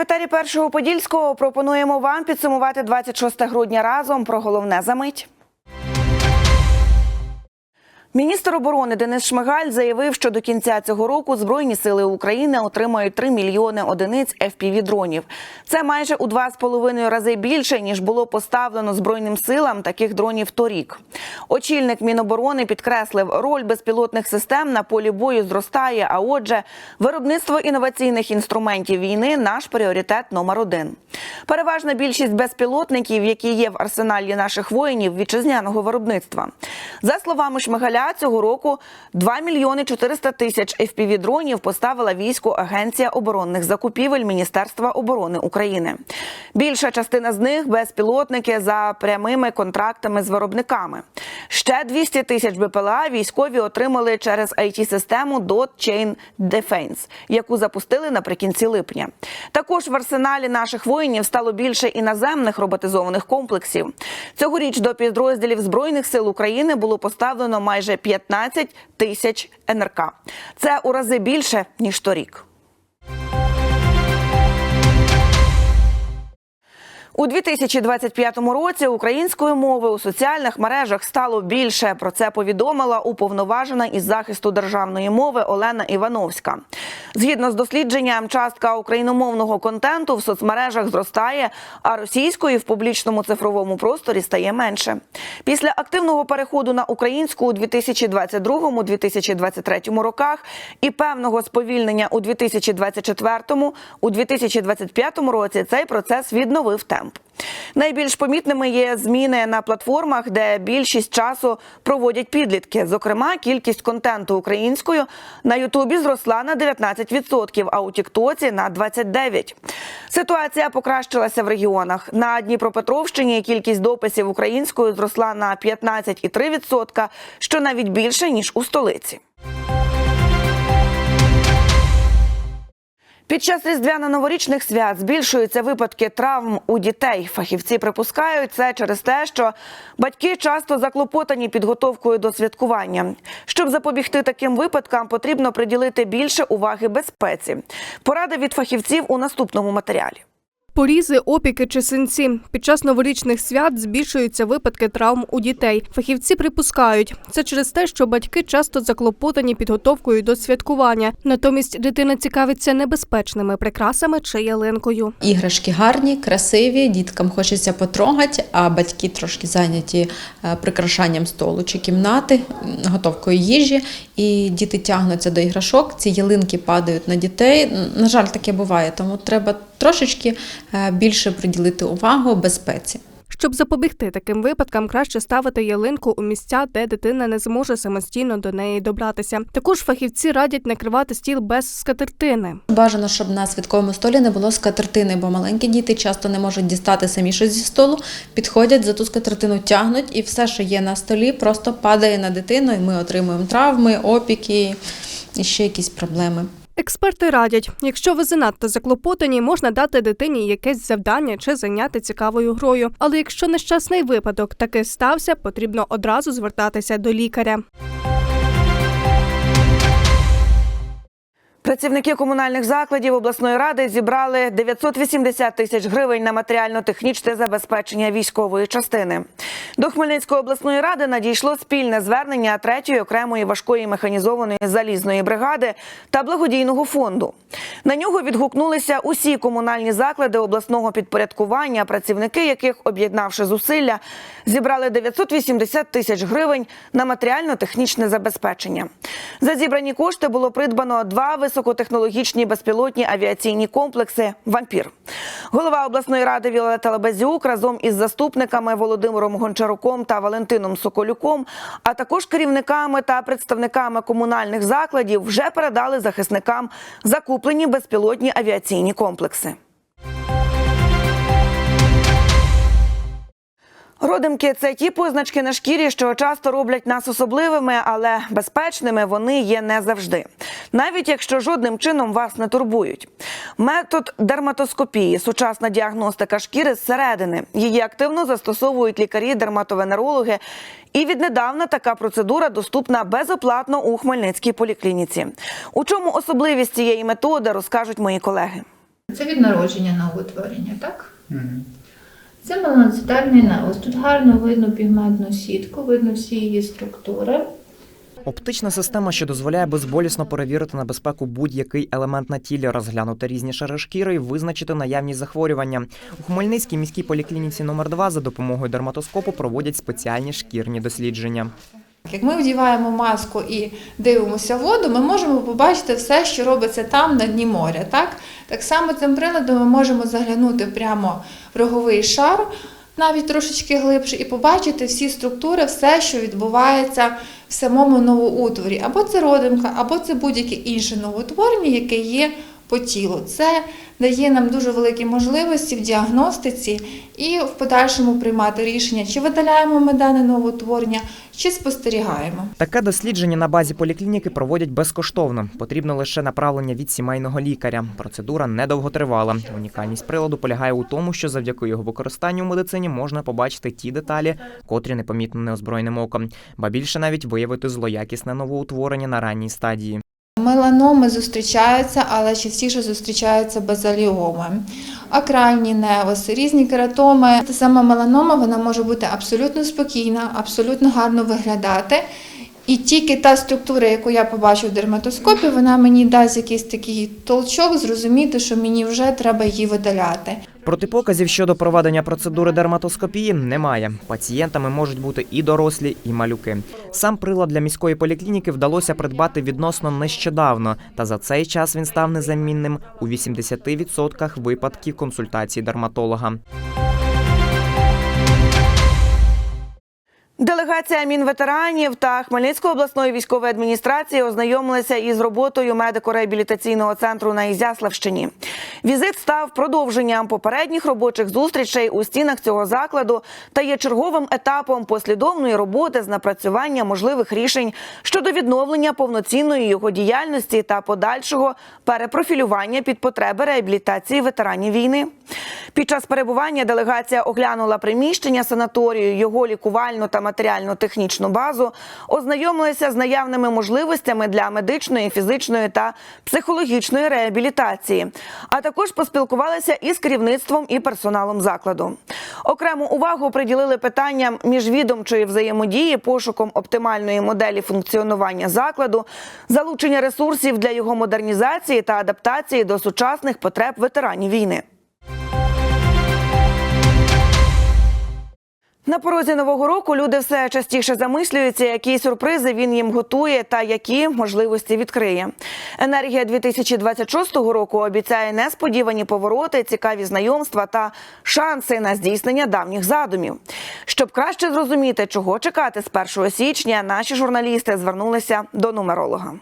в етері першого подільського пропонуємо вам підсумувати 26 грудня разом про головне за мить. Міністр оборони Денис Шмигаль заявив, що до кінця цього року Збройні сили України отримають 3 мільйони одиниць fpv дронів. Це майже у 2,5 рази більше ніж було поставлено збройним силам таких дронів торік. Очільник Міноборони підкреслив, роль безпілотних систем на полі бою зростає. А отже, виробництво інноваційних інструментів війни наш пріоритет номер один. Переважна більшість безпілотників, які є в арсеналі наших воїнів вітчизняного виробництва. За словами Шмигаля, цього року 2 мільйони 400 тисяч FPV-дронів поставила війську Агенція оборонних закупівель Міністерства оборони України. Більша частина з них безпілотники за прямими контрактами з виробниками. Ще 200 тисяч БПЛА військові отримали через IT-систему Dot Chain Defense, яку запустили наприкінці липня. Також в арсеналі наших воїнів стало більше іноземних роботизованих комплексів. Цьогоріч до підрозділів збройних сил України було поставлено майже 15 тисяч НРК. Це у рази більше ніж торік. У 2025 році української мови у соціальних мережах стало більше. Про це повідомила уповноважена із захисту державної мови Олена Івановська. Згідно з дослідженням, частка україномовного контенту в соцмережах зростає, а російської в публічному цифровому просторі стає менше. Після активного переходу на українську у 2022-2023 роках і певного сповільнення у 2024 у 2025 році цей процес відновив темп. Найбільш помітними є зміни на платформах, де більшість часу проводять підлітки. Зокрема, кількість контенту українською на Ютубі зросла на 19%, а у Тіктоці на 29%. Ситуація покращилася в регіонах. На Дніпропетровщині кількість дописів українською зросла на 15,3%, що навіть більше ніж у столиці. Під час різдвяно-новорічних свят збільшуються випадки травм у дітей. Фахівці припускають це через те, що батьки часто заклопотані підготовкою до святкування. Щоб запобігти таким випадкам, потрібно приділити більше уваги безпеці. Поради від фахівців у наступному матеріалі. Порізи, опіки чи синці під час новорічних свят збільшуються випадки травм у дітей. Фахівці припускають, це через те, що батьки часто заклопотані підготовкою до святкування. Натомість дитина цікавиться небезпечними прикрасами чи ялинкою. Іграшки гарні, красиві, діткам хочеться потрогати, а батьки трошки зайняті е, прикрашанням столу чи кімнати, готовкою їжі, і діти тягнуться до іграшок. Ці ялинки падають на дітей. На жаль, таке буває, тому треба трошечки е, більше приділити увагу безпеці. Щоб запобігти таким випадкам, краще ставити ялинку у місця, де дитина не зможе самостійно до неї добратися. Також фахівці радять накривати стіл без скатертини. Бажано, щоб на святковому столі не було скатертини, бо маленькі діти часто не можуть дістати самі щось зі столу, підходять за ту скатертину, тягнуть, і все, що є на столі, просто падає на дитину, і ми отримуємо травми, опіки і ще якісь проблеми. Експерти радять, якщо ви занадто заклопотані, можна дати дитині якесь завдання чи зайняти цікавою грою. Але якщо нещасний випадок таки стався, потрібно одразу звертатися до лікаря. Працівники комунальних закладів обласної ради зібрали 980 тисяч гривень на матеріально-технічне забезпечення військової частини. До Хмельницької обласної ради надійшло спільне звернення третьої окремої важкої механізованої залізної бригади та благодійного фонду. На нього відгукнулися усі комунальні заклади обласного підпорядкування, працівники яких, об'єднавши зусилля, зібрали 980 тисяч гривень на матеріально-технічне забезпечення. За зібрані кошти було придбано два високотехнологічні безпілотні авіаційні комплекси Вампір. Голова обласної ради Віолета Лабазюк разом із заступниками Володимиром Гончаруком та Валентином Соколюком, а також керівниками та представниками комунальних закладів вже передали захисникам закуплені безпілотні авіаційні комплекси. Родимки це ті позначки на шкірі, що часто роблять нас особливими, але безпечними вони є не завжди, навіть якщо жодним чином вас не турбують. Метод дерматоскопії сучасна діагностика шкіри зсередини. Її активно застосовують лікарі-дерматовенерологи. І віднедавна така процедура доступна безоплатно у Хмельницькій поліклініці. У чому особливість цієї методи розкажуть мої колеги. Це від народження новоутворення, так? Це меланоцитальний навоз. Тут гарно видно пігментну сітку, видно всі її структури. Оптична система, що дозволяє безболісно перевірити на безпеку будь-який елемент на тілі, розглянути різні шари шкіри і визначити наявність захворювання. У Хмельницькій міській поліклініці номер 2 за допомогою дерматоскопу проводять спеціальні шкірні дослідження. Як ми вдіваємо маску і дивимося воду, ми можемо побачити все, що робиться там на дні моря. Так, так само цим приладом ми можемо заглянути прямо в роговий шар, навіть трошечки глибше, і побачити всі структури, все, що відбувається в самому новоутворі. Або це родимка, або це будь-яке інше новоутворення, яке є по тілу. Це дає нам дуже великі можливості в діагностиці і в подальшому приймати рішення, чи видаляємо ми дане новоутворення, чи спостерігаємо. Таке дослідження на базі поліклініки проводять безкоштовно. Потрібно лише направлення від сімейного лікаря. Процедура недовго тривала. Унікальність приладу полягає у тому, що завдяки його використанню в медицині можна побачити ті деталі, котрі непомітно неозброєним оком, ба більше навіть виявити злоякісне новоутворення на ранній стадії. Меланоми зустрічаються, але частіше зустрічаються базаліоми, акральні невоси, різні кератоми. Та сама меланома вона може бути абсолютно спокійна, абсолютно гарно виглядати. І тільки та структура, яку я побачу в дерматоскопі, вона мені дасть якийсь такий толчок, зрозуміти, що мені вже треба її видаляти. Протипоказів щодо проведення процедури дерматоскопії немає. Пацієнтами можуть бути і дорослі, і малюки. Сам прилад для міської поліклініки вдалося придбати відносно нещодавно, та за цей час він став незамінним у 80% випадків консультації дерматолога. Делегація мінветеранів та Хмельницької обласної військової адміністрації ознайомилися із роботою медико-реабілітаційного центру на Ізяславщині. Візит став продовженням попередніх робочих зустрічей у стінах цього закладу та є черговим етапом послідовної роботи з напрацювання можливих рішень щодо відновлення повноцінної його діяльності та подальшого перепрофілювання під потреби реабілітації ветеранів війни. Під час перебування делегація оглянула приміщення санаторію, його лікувальну та матеріально-технічну базу, ознайомилися з наявними можливостями для медичної, фізичної та психологічної реабілітації, а також поспілкувалися із керівництвом і персоналом закладу. Окрему увагу приділили питанням міжвідомчої взаємодії, пошуком оптимальної моделі функціонування закладу, залучення ресурсів для його модернізації та адаптації до сучасних потреб ветеранів війни. На порозі нового року люди все частіше замислюються, які сюрпризи він їм готує та які можливості відкриє. Енергія 2026 року обіцяє несподівані повороти, цікаві знайомства та шанси на здійснення давніх задумів. Щоб краще зрозуміти, чого чекати з 1 січня, наші журналісти звернулися до нумеролога.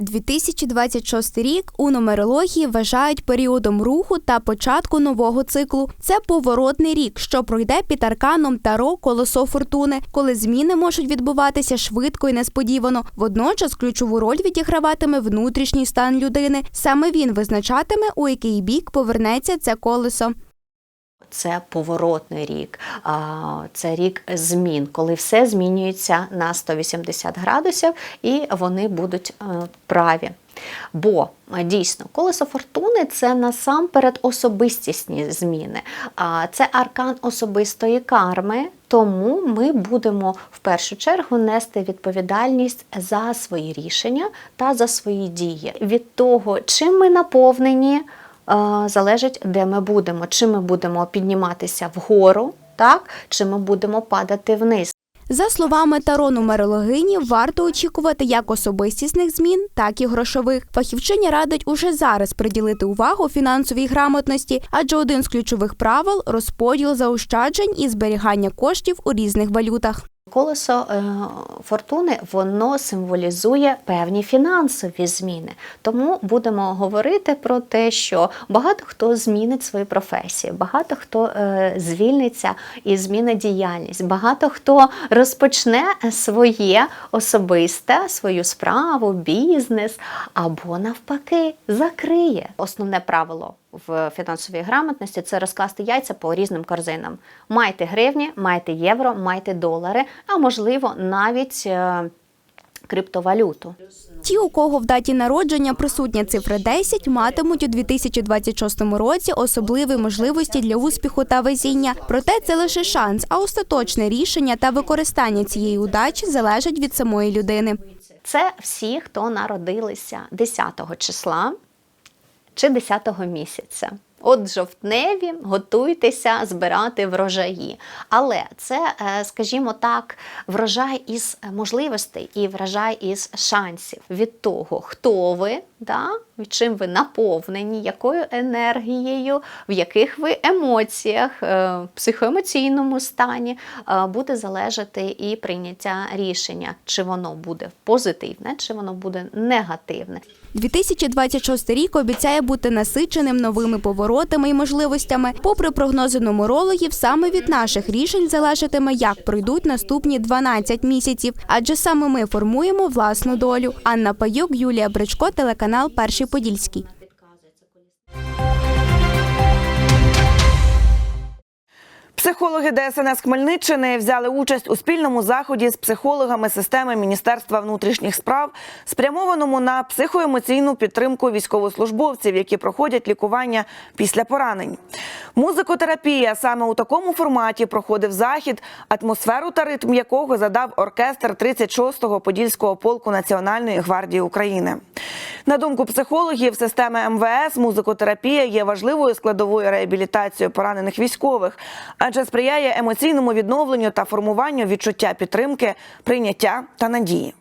2026 рік у нумерології вважають періодом руху та початку нового циклу. Це поворотний рік, що пройде під арканом Таро колесо фортуни, коли зміни можуть відбуватися швидко і несподівано. Водночас ключову роль відіграватиме внутрішній стан людини. Саме він визначатиме, у який бік повернеться це колесо. Це поворотний рік, це рік змін, коли все змінюється на 180 градусів і вони будуть е, праві. Бо е, дійсно колесо фортуни це насамперед особистісні зміни, це аркан особистої карми. Тому ми будемо в першу чергу нести відповідальність за свої рішення та за свої дії. Від того, чим ми наповнені, залежить, де ми будемо, чи ми будемо підніматися вгору, так, чи ми будемо падати вниз. За словами таро нумерологині, варто очікувати як особистісних змін, так і грошових. Фахівчиня радить уже зараз приділити увагу фінансовій грамотності, адже один з ключових правил розподіл заощаджень і зберігання коштів у різних валютах. Колесо е, фортуни воно символізує певні фінансові зміни. Тому будемо говорити про те, що багато хто змінить свою професію, багато хто е, звільниться і змінить діяльність, багато хто розпочне своє особисте, свою справу, бізнес або навпаки закриє. Основне правило в фінансовій грамотності це розкласти яйця по різним корзинам. Майте гривні, майте євро, майте долари, а можливо навіть. е, криптовалюту. Ті, у кого в даті народження присутня цифра 10, матимуть у 2026 році особливі можливості для успіху та везіння. Проте це лише шанс, а остаточне рішення та використання цієї удачі залежать від самої людини. Це всі, хто народилися 10 числа чи 10 місяця. От жовтневі готуйтеся збирати врожаї. Але це, е, скажімо так, врожай із можливостей і врожай із шансів від того, хто ви, да? чим ви наповнені, якою енергією, в яких ви емоціях, е, психоемоційному стані е, буде залежати і прийняття рішення, чи воно буде позитивне, чи воно буде негативне. 2026 рік обіцяє бути насиченим новими поворотами і можливостями. Попри прогнози нумерологів, саме від наших рішень залежатиме, як пройдуть наступні 12 місяців, адже саме ми формуємо власну долю. Анна Паюк, Юлія Бричко, телеканал Перший Подільський. Психологи ДСНС Хмельниччини взяли участь у спільному заході з психологами системи Міністерства внутрішніх справ, спрямованому на психоемоційну підтримку військовослужбовців, які проходять лікування після поранень. Музикотерапія саме у такому форматі проходив захід, атмосферу та ритм якого задав оркестр 36-го подільського полку Національної гвардії України. На думку психологів, системи МВС музикотерапія є важливою складовою реабілітації поранених військових, адже сприяє емоційному відновленню та формуванню відчуття підтримки, прийняття та надії.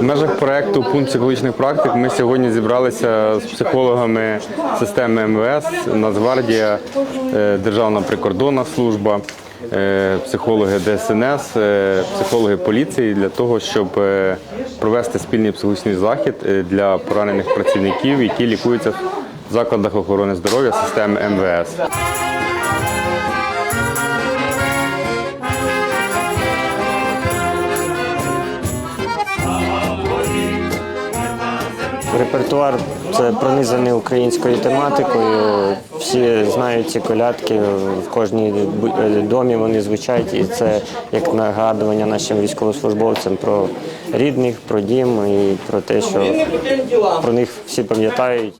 В межах проекту пункт психологічних практик ми сьогодні зібралися з психологами системи МВС, Нацгвардія, е, Державна прикордонна служба, психологи ДСНС, е, психологи поліції для того, щоб е, провести спільний психологічний захід е, для поранених працівників, які лікуються в закладах охорони здоров'я системи МВС. Репертуар це пронизаний українською тематикою. Всі знають ці колядки в кожній е, домі вони звучать, і це як нагадування нашим військовослужбовцям про рідних, про дім і про те, що про них всі пам'ятають.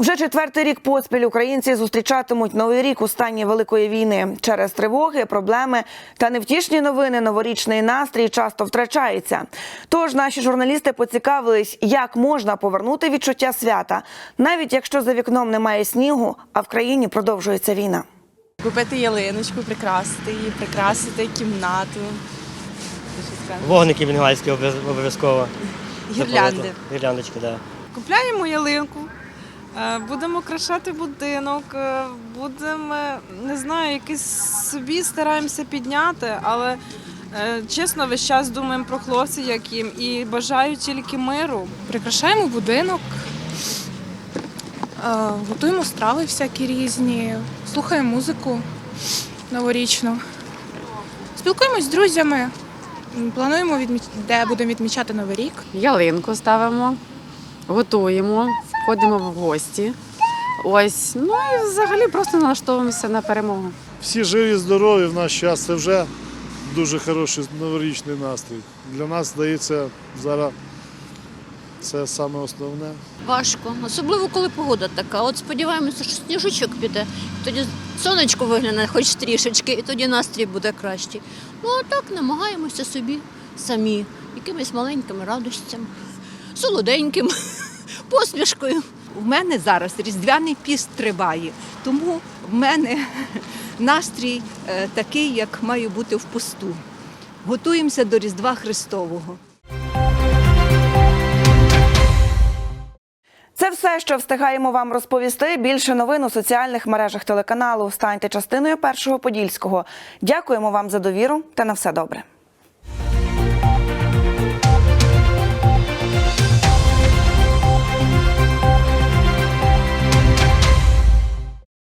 Вже четвертий рік поспіль українці зустрічатимуть новий рік у стані великої війни. Через тривоги, проблеми та невтішні новини новорічний настрій часто втрачається. Тож наші журналісти поцікавились, як можна повернути відчуття свята, навіть якщо за вікном немає снігу, а в країні продовжується війна. Купити ялиночку, прикрасити її, прикрасити кімнату. Вогники бенгальські обов'язково. Гірлянди. Гірляндочки, так. Купляємо ялинку, будемо крашати будинок, е, будемо, е, не знаю, якийсь собі стараємося підняти, але е, чесно, весь час думаємо про хлопців, як їм, і бажаю тільки миру. Прикрашаємо будинок, е, готуємо страви всякі різні, слухаємо музику новорічну. Спілкуємось з друзями, плануємо, де будемо відмічати Новий рік. ялинку ставимо, готуємо, ходимо в гості. Ось, ну і взагалі просто налаштовуємося на перемогу. Всі живі, здорові в наш час. Це вже дуже хороший новорічний настрій. Для нас здається, зараз це саме основне. Важко, особливо коли погода така. От сподіваємося, що сніжочок піде, тоді сонечко вигляне хоч трішечки, і тоді настрій буде кращий. Ну а так намагаємося собі самі, якимись маленькими радостями, солоденьким, посмішкою. У мене зараз різдвяний піст триває, тому в мене настрій е, такий, як має бути в посту. Готуємося до Різдва Христового. Це все, що встигаємо вам розповісти. Більше новин у соціальних мережах телеканалу. Станьте частиною першого подільського. Дякуємо вам за довіру та на все добре.